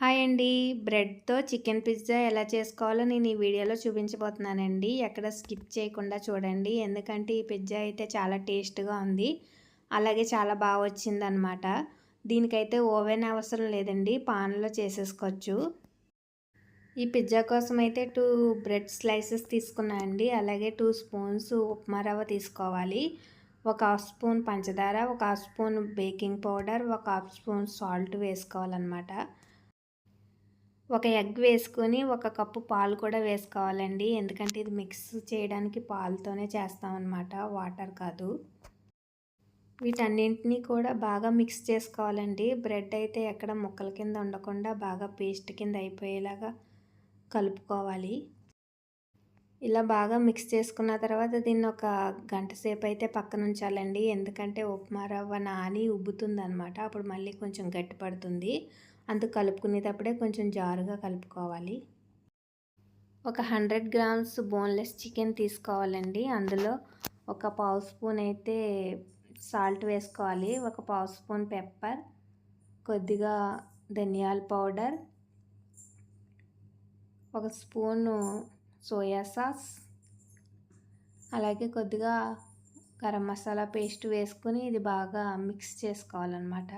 Hi అండి. బ్రెడ్తో chicken pizza ఎలా చేసుకోవాలో నేను ఈ వీడియోలో చూపించబోతున్నానండి. ఎక్కడ స్కిప్ చేయకుండా చూడండి. ఎందుకంటే ఈ పిజ్జా అయితే చాలా టేస్ట్గా ఉంది. అలాగే చాలా బాగా వచ్చిందనమాట దీనికైతే ఓవెన్ అవసరం లేదండి. పాన్లో చేసేసుకోవచ్చు. ఈ పిజ్జా కోసం అయితే టూ బ్రెడ్ స్లైసెస్ తీసుకున్నానండి అలాగే టూ స్పూన్స్ ఉప్మా రవ్వ తీసుకోవాలి. ఒక హాఫ్ స్పూన్ పంచదార ఒక హాఫ్ స్పూన్ బేకింగ్ పౌడర్ ఒక హాఫ్ స్పూన్ సాల్ట్ వేసుకోవాలన్నమాట. ఒక ఎగ్ వేసుకొని ఒక కప్పు పాలు కూడా వేసుకోవాలండి. ఎందుకంటే ఇది మిక్స్ చేయడానికి పాలతోనే చేస్తామన్నమాట. వాటర్ కాదు. వీటన్నింటినీ కూడా బాగా మిక్స్ చేసుకోవాలండి. బ్రెడ్ అయితే ఎక్కడ ముక్కల కింద ఉండకుండా బాగా పేస్ట్ కింద అయిపోయేలాగా కలుపుకోవాలి. ఇలా బాగా మిక్స్ చేసుకున్న తర్వాత దీన్ని ఒక గంట సేపు అయితే పక్కన ఉంచాలండి. ఎందుకంటే ఉప్మా రవ్వ నాని ఉబ్బుతుంది అనమాట అప్పుడు మళ్ళీ కొంచెం గట్టి పడుతుంది అందుకు కలుపుకునేటప్పుడే కొంచెం జారుగా కలుపుకోవాలి. ఒక హండ్రెడ్ గ్రామ్స్ బోన్లెస్ చికెన్ తీసుకోవాలండి. అందులో ఒక పావు స్పూన్ అయితే సాల్ట్ వేసుకోవాలి. ఒక పావు స్పూన్ పెప్పర్ కొద్దిగా ధనియాల పౌడర్ ఒక స్పూను సోయా సాస్ అలాగే కొద్దిగా గరం మసాలా పేస్ట్ వేసుకుని ఇది బాగా మిక్స్ చేసుకోవాలన్నమాట.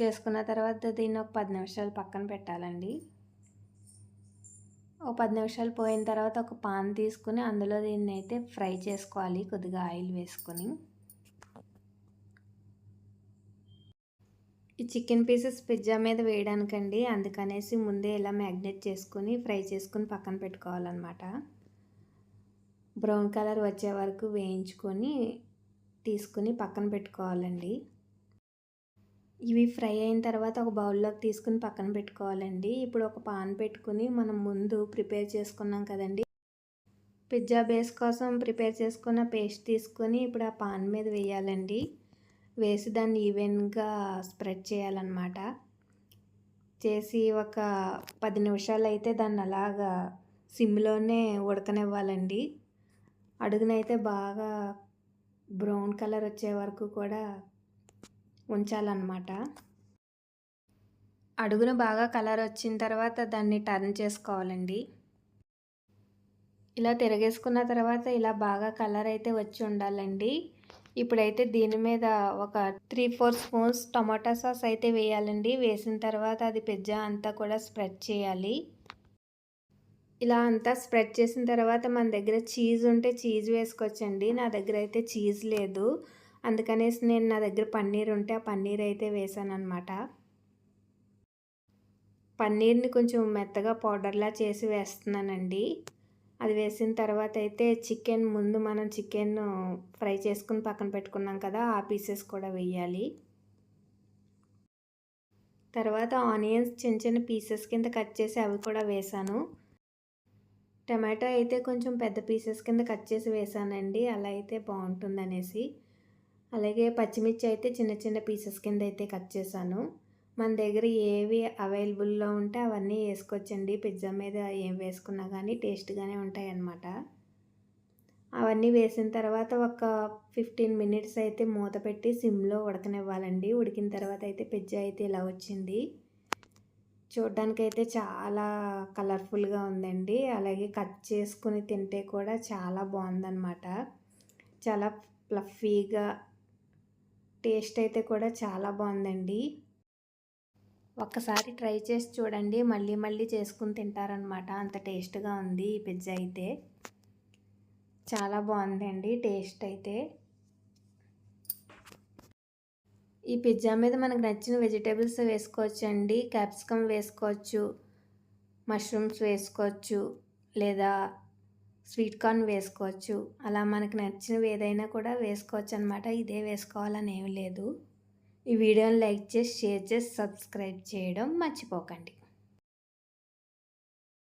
చేసుకున్న తర్వాత దీన్ని ఒక పది నిమిషాలు పక్కన పెట్టాలండి. ఒక పది నిమిషాలు పోయిన తర్వాత ఒక పాన్ తీసుకుని అందులో దీన్ని అయితే ఫ్రై చేసుకోవాలి కొద్దిగా ఆయిల్ వేసుకొని. ఈ చికెన్ పీసెస్ పిజ్జా మీద వేయడానికండి. అందుకనేసి ముందే ఇలా మ్యాగ్నేట్ చేసుకుని ఫ్రై చేసుకుని పక్కన పెట్టుకోవాలన్నమాట. బ్రౌన్ కలర్ వచ్చే వరకు వేయించుకొని తీసుకుని పక్కన పెట్టుకోవాలండి. ఇవి ఫ్రై అయిన తర్వాత ఒక బౌల్లోకి తీసుకుని పక్కన పెట్టుకోవాలండి. ఇప్పుడు ఒక పాన్ పెట్టుకుని మనం ముందు ప్రిపేర్ చేసుకున్నాం కదండి. పిజ్జా బేస్ కోసం ప్రిపేర్ చేసుకున్న పేస్ట్ తీసుకొని ఇప్పుడు ఆ పాన్ మీద వేయాలండి. వేసి దాన్ని ఈవెన్గా స్ప్రెడ్ చేయాలన్నమాట. చేసి ఒక పది నిమిషాలు అయితే దాన్ని అలాగా సిమ్లోనే ఉడకనివ్వాలండి. అడుగునైతే బాగా బ్రౌన్ కలర్ వచ్చే వరకు కూడా ఉంచాలన్నమాట. అడుగున బాగా కలర్ వచ్చిన తర్వాత దాన్ని టర్న్ చేసుకోవాలండి. ఇలా తిరగేసుకున్న తర్వాత ఇలా బాగా కలర్ అయితే వచ్చి ఉండాలండి. ఇప్పుడైతే దీని మీద ఒక three four spoons tomato sauce అయితే వేయాలండి. వేసిన తర్వాత అది పిజ్జా అంతా కూడా స్ప్రెడ్ చేయాలి. ఇలా అంతా స్ప్రెడ్ చేసిన తర్వాత మన దగ్గర చీజ్ ఉంటే చీజ్ వేసుకోవచ్చండి. నా దగ్గర అయితే చీజ్ లేదు. అందుకనేసి నేను నా దగ్గర పన్నీర్ ఉంటే ఆ పన్నీర్ అయితే వేసాను అనమాట పన్నీర్ని కొంచెం మెత్తగా పౌడర్లా చేసి వేస్తున్నానండి. అది వేసిన తర్వాత అయితే చికెన్ ముందు మనం చికెన్ ఫ్రై చేసుకుని పక్కన పెట్టుకున్నాం కదా ఆ పీసెస్ కూడా వేయాలి. తర్వాత ఆనియన్స్ చిన్న చిన్న పీసెస్ కింద కట్ చేసి అవి కూడా వేసాను. టమాటో అయితే కొంచెం పెద్ద పీసెస్ కింద కట్ చేసి వేసానండి అలా అయితే బాగుంటుంది అనేసి అలాగే పచ్చిమిర్చి అయితే చిన్న చిన్న పీసెస్ కింద అయితే కట్ చేశాను. మన దగ్గర ఏవి అవైలబుల్లో ఉంటే అవన్నీ వేసుకోవచ్చండి. పిజ్జా మీద ఏం వేసుకున్నా కానీ టేస్ట్గానే ఉంటాయి అన్నమాట అవన్నీ వేసిన తర్వాత ఒక ఫిఫ్టీన్ మినిట్స్ అయితే మూత పెట్టి సిమ్లో ఉడకనివ్వాలండి. ఉడికిన తర్వాత అయితే పిజ్జా అయితే ఇలా వచ్చింది. చూడ్డానికైతే చాలా కలర్ఫుల్గా ఉందండి. అలాగే కట్ చేసుకుని తింటే కూడా చాలా బాగుందన్నమాట. చాలా ఫ్లఫీగా టేస్ట్ అయితే కూడా చాలా బాగుందండి. ఒక్కసారి ట్రై చేసి చూడండి. మళ్ళీ మళ్ళీ చేసుకుని తింటారనమాట అంత టేస్ట్గా ఉంది ఈ పిజ్జా అయితే. చాలా బాగుందండి టేస్ట్ అయితే. ఈ పిజ్జా మీద మనకు నచ్చిన వెజిటేబుల్స్ వేసుకోవచ్చు అండి క్యాప్సికమ్ వేసుకోవచ్చు మష్రూమ్స్ వేసుకోవచ్చు లేదా స్వీట్ కార్న్ వేసుకోవచ్చు. అలా మనకు నచ్చినవి ఏదైనా కూడా వేసుకోవచ్చు అనమాట ఇదే వేసుకోవాలని ఏమి లేదు. ఈ వీడియోని లైక్ చేసి షేర్ చేసి సబ్స్క్రైబ్ చేయడం మర్చిపోకండి.